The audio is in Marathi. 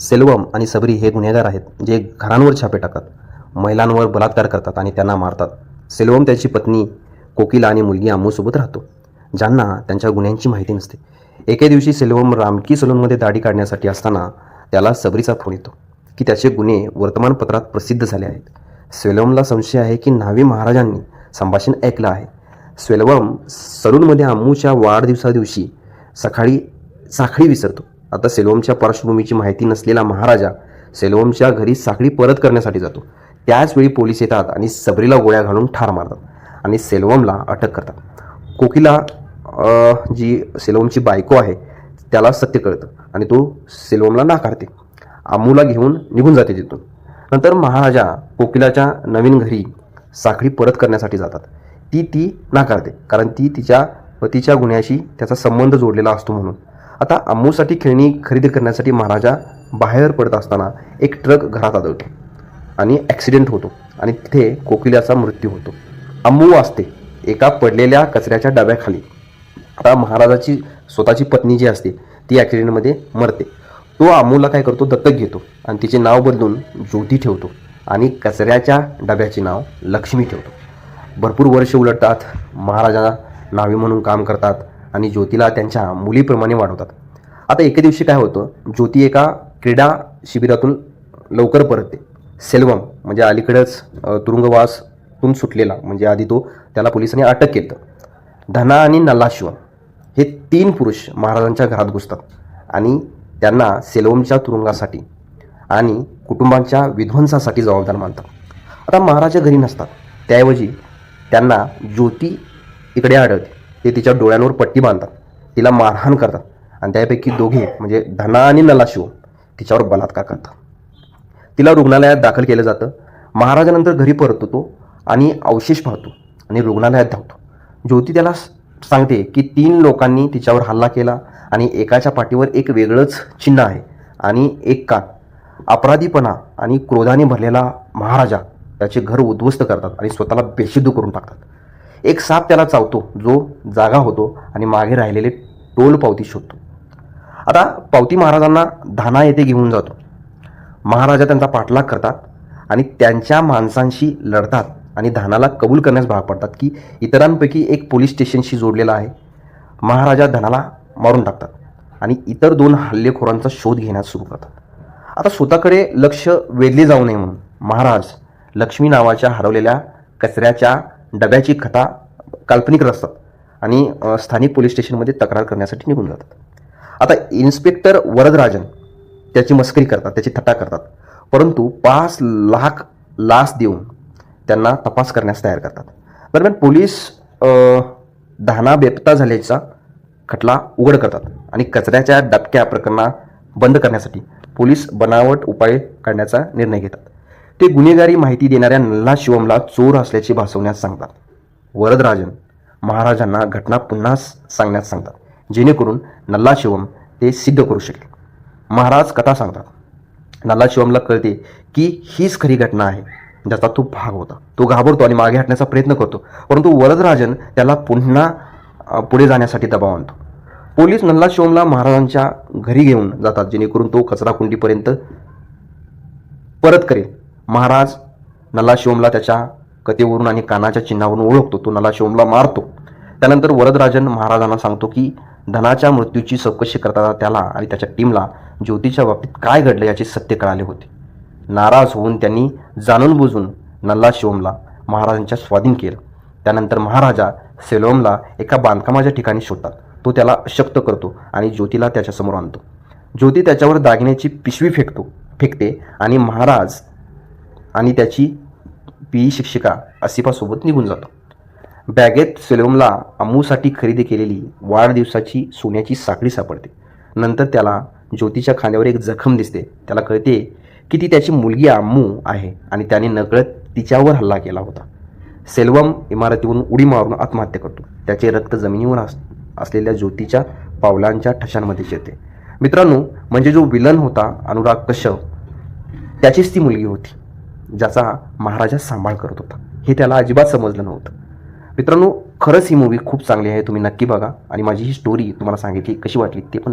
सेल्वम आणि सबरी हे गुन्हेगार आहेत जे घरांवर छापे टाकतात महिलांवर बलात्कार करतात आणि त्यांना मारतात. सेल्वम त्याची पत्नी कोकिला आणि मुलगी अम्मूसोबत राहतो ज्यांना त्यांच्या गुन्ह्यांची माहिती नसते. एके दिवशी सेल्वम रामकी सलूनमध्ये दाढी काढण्यासाठी असताना त्याला सबरीचा फोन येतो की त्याचे गुन्हे वर्तमानपत्रात प्रसिद्ध झाले आहेत. सेल्वमला संशय आहे की न्हावी महाराजांनी संभाषण ऐकलं आहे. सेल्वम सलूनमध्ये अम्मूच्या वाढदिवसादिवशी सकाळी साखळी विसरतो. आता सेल्वमच्या पार्श्वभूमीची माहिती नसलेला महाराजा सेल्वमच्या घरी साखळी परत करण्यासाठी जातो. त्याचवेळी पोलीस येतात आणि सबरीला गोळ्या घालून ठार मारतात आणि सेल्वमला अटक करतात. कोकिला जी सेल्वमची बायको आहे त्याला सत्य कळतं आणि तो सेल्वमला नाकारते. आमूला घेऊन निघून जाते तिथून. नंतर महाराजा कोकिलाच्या नवीन घरी साखळी परत करण्यासाठी जातात. ती ती नाकारते कारण ती तिच्या पतीच्या गुन्ह्याशी त्याचा संबंध जोडलेला असतो म्हणून. आता अम्मूसाठी खेळणी खरेदी करण्यासाठी महाराजा बाहेर पडत असताना एक ट्रक घरात आदळतो आणि ॲक्सिडेंट होतो आणि तिथे कोकिलाचा मृत्यू होतो. अम्मू वाचते एका पडलेल्या कचऱ्याच्या डब्याखाली. आता महाराजाची स्वतःची पत्नी जी असते ती ॲक्सिडेंटमध्ये मरते. तो अमूला काय करतो? दत्तक घेतो आणि तिचे नाव बदलून ज्योती ठेवतो आणि कचऱ्याच्या डब्याचे नाव लक्ष्मी ठेवतो. भरपूर वर्ष उलटतात महाराजा नावी म्हणून काम करतात आणि ज्योतीला त्यांच्या मुलीप्रमाणे वाढवतात. आता एके दिवशी काय होतं? ज्योती एका क्रीडा शिबिरातून लवकर परतते. सेल्वम म्हणजे अलीकडेच तुरुंगवासतून तुरुंगवासातून सुटलेला म्हणजे आधी तो त्याला पोलिसांनी अटक केलं. धना आणि नल्लाशिवम हे तीन पुरुष महाराजांच्या घरात घुसतात आणि त्यांना सेल्वमच्या तुरुंगासाठी आणि कुटुंबांच्या विध्वंसासाठी जबाबदार मानतात. आता महाराजा घरी नसतात. त्याऐवजी त्यांना ज्योती इकडे आढळते. ते तिच्या डोळ्यांवर पट्टी बांधतात. तिला मारहाण करतात. आणि त्यापैकी दोघे म्हणजे धना आणि नलाशिव तिच्यावर बलात्कार करतात. तिला रुग्णालयात दाखल केलं जातं. महाराजानंतर घरी परततो तो आणि अवशेष पाहतो आणि रुग्णालयात धावतो. ज्योती त्याला सांगते की तीन लोकांनी तिच्यावर हल्ला केला आणि एकाच्या पाठीवर एक वेगळंच चिन्ह आहे आणि एक कान. अपराधीपणा आणि क्रोधाने भरलेला महाराजा त्याचे घर उद्ध्वस्त करतात आणि स्वतःला बेशुद्ध करून टाकतात. एक साप त्याला चावतो जो जागा होतो आणि मागे राहिलेले टोल पावती शोधतो. आता पावती महाराजांना धाना येथे घेऊन जातो. महाराजा त्यांचा पाठलाग करतात आणि त्यांच्या माणसांशी लढतात आणि धानाला कबूल करण्यास भाग पडतात की इतरांपैकी एक पोलीस स्टेशनशी जोडलेला आहे. महाराजा धनाला मारून टाकतात आणि इतर दोन हल्लेखोरांचा शोध घेण्यास सुरू करतात. आता स्वतःकडे लक्ष वेधले जाऊ नये म्हणून महाराज लक्ष्मी नावाच्या हरवलेल्या कचऱ्याच्या डब्याची कथा काल्पनिक असतात आणि स्थानिक पोलीस स्टेशनमध्ये तक्रार करण्यासाठी निघून जातात. आता इन्स्पेक्टर वरदराजन त्याची मस्करी करतात त्याची थट्टा करतात परंतु पाच लाख लाच देऊन त्यांना तपास करण्यास तयार करतात. दरम्यान पोलीस धाना बेपता झाल्याचा खटला उघड करतात आणि कचऱ्याच्या डबक्या प्रकरणा बंद करण्यासाठी पोलीस बनावट उपाय काढण्याचा निर्णय घेतात. ते गुन्हेगारी माहिती देणाऱ्या नल्ला शिवमला चोर असल्याचे भासवण्यास सांगतात. वरदराजन महाराजांना घटना पुन्हा सांगण्यास सांगतात जेणेकरून नल्ला शिवम ते सिद्ध करू शकेल. महाराज कथा सांगतात. नल्ला शिवमला कळते की हीच खरी घटना आहे ज्याचा तो भाग होता. तो घाबरतो आणि मागे हटण्याचा प्रयत्न करतो परंतु वरदराजन त्याला पुन्हा पुढे जाण्यासाठी दबाव आणतो. पोलीस नल्ला शिवमला महाराजांच्या घरी घेऊन जातात जेणेकरून तो कचराकुंडीपर्यंत परत करेल. महाराज नलाशिवमला त्याच्या कथेवरून आणि कानाच्या चिन्हावरून ओळखतो. तो नलाशिवमला मारतो. त्यानंतर वरदराजन महाराजांना सांगतो की धनाच्या मृत्यूची चौकशी करताना त्याला आणि त्याच्या टीमला ज्योतीच्या बाबतीत काय घडलं याचे सत्य कळाले होते. नाराज होऊन त्यांनी जाणून बुजून नल्ला शिवमला महाराजांच्या स्वाधीन केलं. त्यानंतर महाराजा सेलोमला एका बांधकामाच्या ठिकाणी शोधतात. तो त्याला अशक्त करतो आणि ज्योतीला त्याच्यासमोर आणतो. ज्योती त्याच्यावर दागिन्याची पिशवी फेकतो फेकते आणि महाराज आणि त्याची पी ई शिक्षिका आसिफासोबत निघून जातो. बॅगेत सेल्वमला अमूसाठी खरेदी केलेली वाढदिवसाची सोन्याची साखळी सापडते. नंतर त्याला ज्योतीच्या खांद्यावर एक जखम दिसते. त्याला कळते की ती त्याची मुलगी अम्मू आहे आणि त्याने नकळत तिच्यावर हल्ला केला होता. सेल्वम इमारतीवरून उडी मारून आत्महत्या करतो. त्याचे रक्त जमिनीवर अस असलेल्या ज्योतीच्या पावलांच्या ठशांमध्ये येते मित्रांनो म्हणजे जो विलन होता अनुराग कश्यप त्याचीच ती मुलगी होती. ज्याचा महाराजा सांभाळ करत होता. हे त्याला अजिबात समजलं नव्हतं. मित्रांनो खरंच ही मूवी खूप चांगली आहे तुम्ही नक्की बघा. आणि माझी ही स्टोरी तुम्हाला सांगितली कशी वाटली ते पण